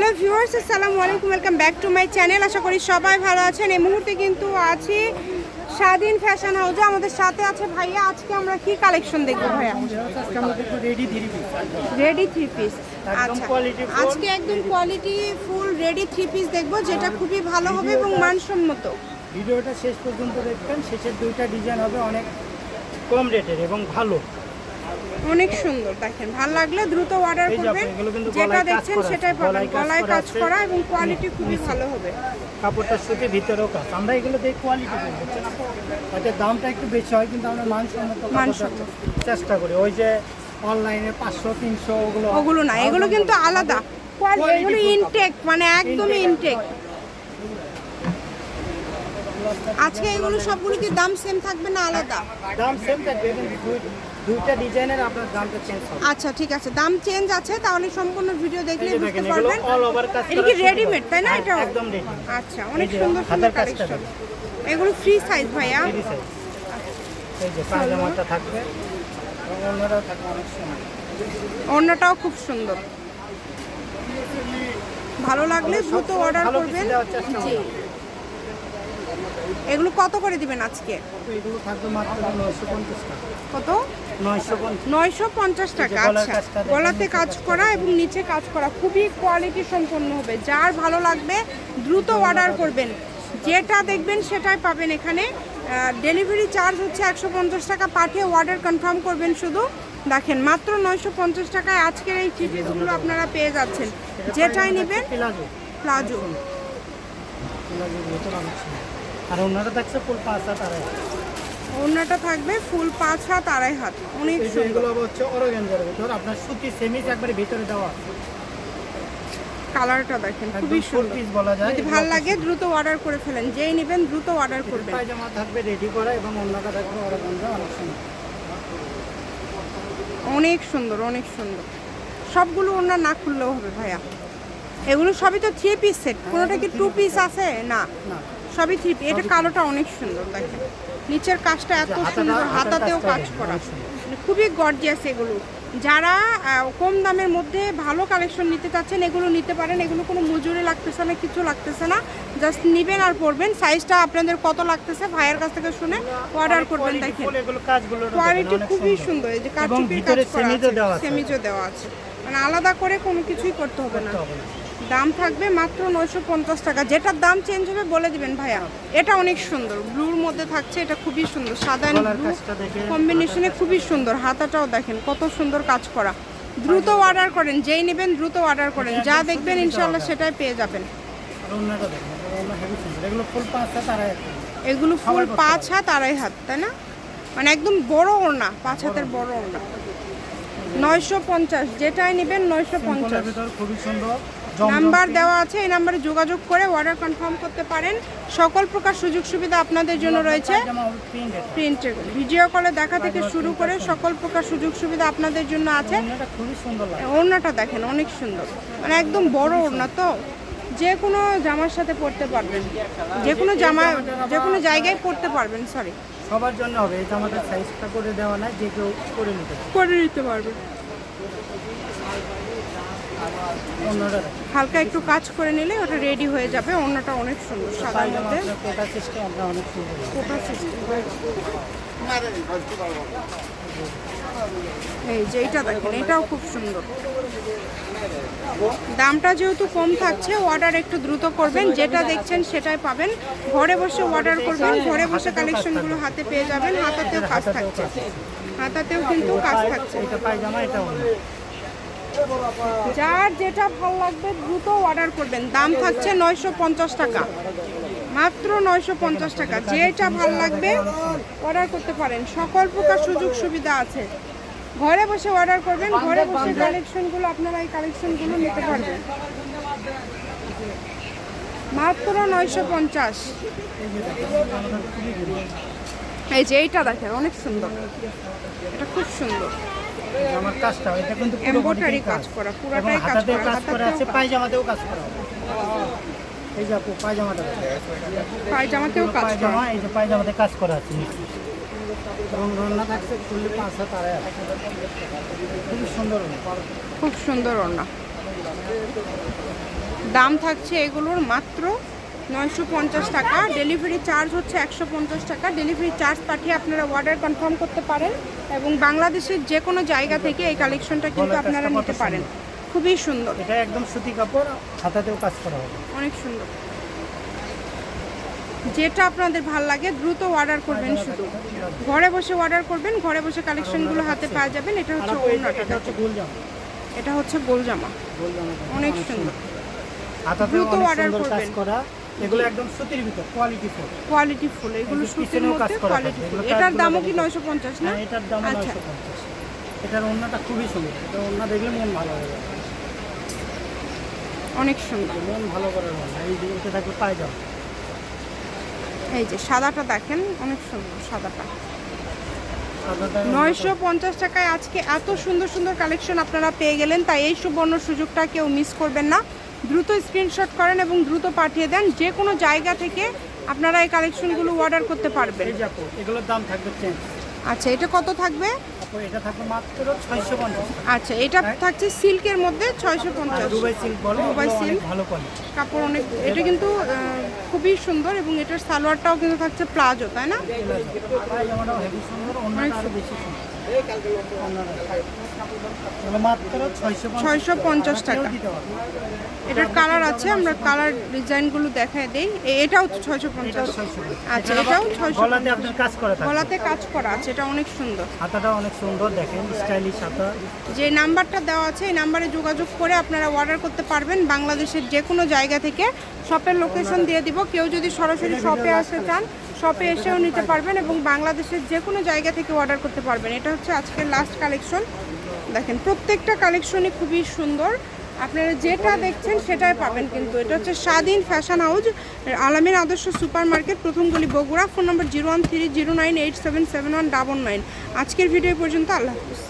Hello viewers আসসালামু আলাইকুম welcome back to my channel আশা করি সবাই ভালো আছেন। এই মুহূর্তে কিন্তু আছি স্বাধীন ফ্যাশন হাউসে আমাদের সাথে আছে ভাইয়া। আজকে আমরা কি কালেকশন দেখব ভাইয়া? Ready three piece ready three piece আচ্ছা আজকে একদম quality full ready three piece দেখব যেটা খুবই ভালো হবে এবং মানসম্মত। ভিডিওটা শেষ পর্যন্ত দেখবেন। শেষের দুইটা ডিজাইন হবে অনেক কম রেটের এবং ভালো। অনেক সুন্দর দেখেন। ভালো লাগলে দ্রুত অর্ডার করবেন। যেটা দেখছেন সেটাই পাবেন। গলায় কাজ করা এবং কোয়ালিটি খুবই ভালো হবে। কাপড়টা সুতি ভিতরেও কাজ। আমরা এগুলো দেখি কোয়ালিটি বুঝছেন? হয়তো দামটা একটু বেশি হয় কিন্তু আমরা মানসম্মত মানসম্মত। চেষ্টা করি। ওই যে অনলাইনে পাঁচশো তিনশো ওগুলো ওগুলো না এগুলো কিন্তু আলাদা। কোয়ালিটি এগুলো ইনটেক মানে একদমই ইনটেক আজকে এগুলো সবগুলো কি দাম সেম থাকবে না আলাদা? দাম সেম থাকবে দুইটা ডিজাইনের আপনার দামটা চেঞ্জ হবে। আচ্ছা ঠিক আছে। দাম চেঞ্জ আছে তাহলে সম্পূর্ণ ভিডিও দেখলে বুঝতে পারবেন। অল ওভার কাজ এটা কি রেডিমেড তাই না? হ্যাঁ, এটা একদম রেডি আচ্ছা অনেক সুন্দর সুন্দর কালেকশন এগুলো ফ্রি সাইজ ভাইয়া। ফ্রি সাইজ এই যে পায়জামাটা থাকবে। এবং থাকবে অনেক সুন্দর। অন্যটাও খুব সুন্দর। ভালো লাগলে দ্রুত অর্ডার করবেন। জি। এগুলো কত করে দিবেন আজকে? এগুলো থাকবে মাত্র নয়শো পঞ্চাশ টাকা। কত? নয়শো পঞ্চাশ। টাকা আচ্ছা। গলাতে কাজ করা এবং নিচে কাজ করা খুবই কোয়ালিটি সম্পন্ন হবে। যার ভালো লাগবে দ্রুত অর্ডার করবেন। যেটা দেখবেন সেটাই পাবেন এখানে। ডেলিভারি চার্জ হচ্ছে একশো পঞ্চাশ টাকা। পাঠিয়ে অর্ডার কনফার্ম করবেন শুধু। দেখেন মাত্র নয়শো পঞ্চাশ টাকায় আজকের এই থ্রি পিসগুলো আপনারা পেয়ে যাচ্ছেন। যেটাই নেবেন প্লাজো। আর অন্যরা থাকছে ফুল পাঁচ হাত আড়াই অন্যটা থাকবে ফুল পাঁচ হাত আড়াই হাত। অনেক সুন্দর। হচ্ছে ভেতর। আপনার সুতি সেমিজ একবারে ভেতরে দেওয়া কালারটা দেখেন খুবই সুন্দর। পিস বলা যায়। যদি ভালো লাগে দ্রুত অর্ডার করে ফেলেন। যেই নেবেন দ্রুত অর্ডার করবেন। পায়জামা থাকবে রেডি করা এবং অন্যটা থাকবে অরগেঞ্জা অনেক সুন্দর। অনেক সুন্দর অনেক সুন্দর। সবগুলো ওনার না খুললেও হবে ভাইয়া। এগুলো সবই তো থ্রি পিস সেট কোনোটা কি টু পিস আছে? না। না। সবই থ্রি এটা কালোটা অনেক সুন্দর দেখেন। নিচের কাজটা এত সুন্দর হাতাতেও কাজ করা। মানে খুবই গর্জিয়াস এগুলো। যারা কম দামের মধ্যে ভালো কালেকশন নিতে চাচ্ছেন এগুলো নিতে পারেন। এগুলো কোনো মজুরি লাগতেছে না কিছু লাগতেছে না। জাস্ট নেবেন আর পরবেন। সাইজটা আপনাদের কত লাগতেছে ভাইয়ের কাছ থেকে শুনে অর্ডার করবেন দেখেন। কোয়ালিটি খুবই সুন্দর। এই যে এবং কাজ করা আছে। সেমিজও দেওয়া আছে। মানে আলাদা করে কোনো কিছুই করতে হবে না। দাম থাকবে মাত্র নয়শো পঞ্চাশ টাকা। যেটার দাম চেঞ্জ হবে বলে দিবেন ভাইয়া। এটা অনেক সুন্দর। ব্লুর মধ্যে থাকছে এটা খুবই সুন্দর। সাদা কম্বিনেশনে খুবই সুন্দর। হাতাটাও দেখেন কত সুন্দর কাজ করা। দ্রুত অর্ডার করেন যেই নেবেন দ্রুত অর্ডার করেন। যা দেখবেন ইনশাল্লাহ সেটাই পেয়ে যাবেন। এগুলো ফুল পাঁচ হাত আড়াই হাত। তাই না? মানে একদম বড় ওড়না পাঁচ হাতের বড় ওড়না। নয়শো পঞ্চাশ যেটাই নেবেন নয়শো পঞ্চাশ। খুবই সুন্দর। নাম্বার দেওয়া আছে এই নাম্বারে যোগাযোগ করে অর্ডার কনফার্ম করতে পারেন। সকল প্রকার সুযোগ সুবিধা আপনাদের জন্য রয়েছে। প্রিন্টের ভিডিও কলে দেখা থেকে শুরু করে সকল প্রকার সুযোগ সুবিধা আপনাদের জন্য আছে। ওড়নাটা দেখেন অনেক সুন্দর। মানে একদম বড় ওড়না তো। যে কোনো জামার সাথে পরতে পারবেন। যে কোনো জামা যে কোনো জায়গায় পরতে পারবেন সরি সবার জন্য হবে। এটা আমাদের সাইজটা করে দেওয়া নাই যে কেউ করে নিতে করে নিতে দেখেন। হালকা একটু কাজ করে নিলে ওটা রেডি হয়ে যাবে। অন্যটা অনেক সুন্দর সাদার মধ্যে। কোটা সিস্টেম আমরা অনেক সুন্দর কোটা সিস্টেম এই যে এইটা দেখেন এটাও খুব সুন্দর। দামটা যেহেতু কম থাকছে অর্ডার একটু দ্রুত করবেন। যেটা দেখছেন সেটাই পাবেন। ঘরে বসে অর্ডার করবেন ঘরে বসে কালেকশনগুলো হাতে পেয়ে যাবেন। হাতাতেও কাজ থাকছে। হাতাতেও কিন্তু কাজ থাকছে। এটা পায়জামা এটা যার যেটা ভালো লাগবে দ্রুত অর্ডার করবেন। দাম থাকছে নয়শো পঞ্চাশ টাকা। মাত্র নয়শো পঞ্চাশ টাকা। যেটা ভালো লাগবে অর্ডার করতে পারেন। সকল প্রকার সুযোগ সুবিধা আছে। ঘরে বসে অর্ডার করবেন। ঘরে বসে কালেকশনগুলো আপনারা এই কালেকশনগুলো নিতে পারবেন। মাত্র নয়শো পঞ্চাশ। এই যে এইটা দেখেন, অনেক সুন্দর। এটা খুব সুন্দর। আমার কাজটা এটা কিন্তু এমব্রয়ডারি কাজ করা পুরাটাই কাজ করা কাজ করা আছে পায়জামাতেও কাজ করা এই যে আপু পায়জামাটা পায়জামাতেও কাজ করা। পায়জামা এই যে পায়জামাতে কাজ করা আছে নিচে। রান্না থাকছে ফুললি পাঁচ হাত আড়াই হাত। সুন্দর খুব সুন্দর ওড়না দাম থাকছে এগুলোর মাত্র নয়শো পঞ্চাশ টাকা। ডেলিভারি চার্জ হচ্ছে একশো পঞ্চাশ টাকা। ডেলিভারি চার্জ পাঠিয়ে আপনারা অর্ডার কনফার্ম করতে পারেন এবং বাংলাদেশের যে কোনো জায়গা থেকে এই কালেকশনটা কিন্তু আপনারা নিতে পারেন। খুবই সুন্দর। এটা একদম সুতি কাপড় হাতাতেও কাজ করা হবে। অনেক সুন্দর। যেটা আপনাদের ভালো লাগে দ্রুত অর্ডার করবেন শুধু। ঘরে বসে অর্ডার করবেন ঘরে বসে কালেকশনগুলো হাতে পাওয়া যাবেন এটা হচ্ছে এটা- হচ্ছে গোল জামা এটা হচ্ছে গোল জামা গোল জামা অনেক সুন্দর দ্রুত অর্ডার করবেন। এগুলো একদম সুতির ভিতর কোয়ালিটি ফুল। কোয়ালিটি ফুল এগুলো সুতির মধ্যে কোয়ালিটি ফুল। এটার দামও কি দেখো। নয়শো পঞ্চাশ না? হ্যাঁ এটার দাম আচ্ছা। নয়শো পঞ্চাশ। এটার ওড়নাটা খুবই সুন্দর। এটা ওড়না দেখলে মন ভালো হয়ে যাবে। অনেক সুন্দর। মন ভালো করে এই দিকে থাকবে পায়জামা। এই যে সাদাটা দেখেন অনেক সুন্দর সাদাটা। সাদাটা নয়শো পঞ্চাশ টাকায় আজকে এত সুন্দর সুন্দর কালেকশন আপনারা পেয়ে গেলেন তাই এই সুবর্ণ সুযোগটা কেউ মিস করবেন না। দ্রুত স্ক্রিনশট করেন এবং দ্রুত পাঠিয়ে দেন। যে কোনো জায়গা থেকে আপনারা এই কালেকশনগুলো অর্ডার করতে পারবেন। এগুলোর দাম থাকবে আচ্ছা এটা কত থাকবে? এটা থাকবে মাত্র আচ্ছা এটা থাকছে সিল্কের মধ্যে ছয়শো পঞ্চাশ। দুবাই সিল্ক বলে দুবাই সিল্ক। ভালো কোয়ালিটি কাপড় অনেক এটা কিন্তু খুবই সুন্দর এবং এটার সালোয়ারটাও কিন্তু থাকছে প্লাজো তাই না? হেভি সুন্দর আরও বেশি ছয়শো পঞ্চাশ টাকা। এটার কালার আছে আমরা কালার ডিজাইনগুলো দেখায় দেই। এটাও ছয়শো পঞ্চাশ। আচ্ছা এটাও ছয়শো কাজ করা গলাতে কাজ করা আছে এটা অনেক সুন্দর। হাতাটা অনেক সুন্দর দেখেন স্টাইলিশ হাতা। যে নাম্বারটা দেওয়া আছে এই নাম্বারে যোগাযোগ করে আপনারা অর্ডার করতে পারবেন। বাংলাদেশের যে কোনো জায়গা থেকে শপের লোকেশন দিয়ে দিব। কেউ যদি সরাসরি শপে আসতে চান শপে এসেও নিতে পারবেন এবং বাংলাদেশের যে কোনো জায়গা থেকে অর্ডার করতে পারবেন। এটা হচ্ছে আজকের লাস্ট কালেকশন দেখেন, প্রত্যেকটা কালেকশনই খুবই সুন্দর। আপনারা যেটা দেখছেন সেটাই পাবেন কিন্তু। এটা হচ্ছে স্বাধীন ফ্যাশন হাউস আলামের আদর্শ সুপার মার্কেট প্রথম গলি Bogura, phone number zero one three zero nine eight seven seven one double nine. আজকের ভিডিও পর্যন্ত, আল্লাহ হাফিজ।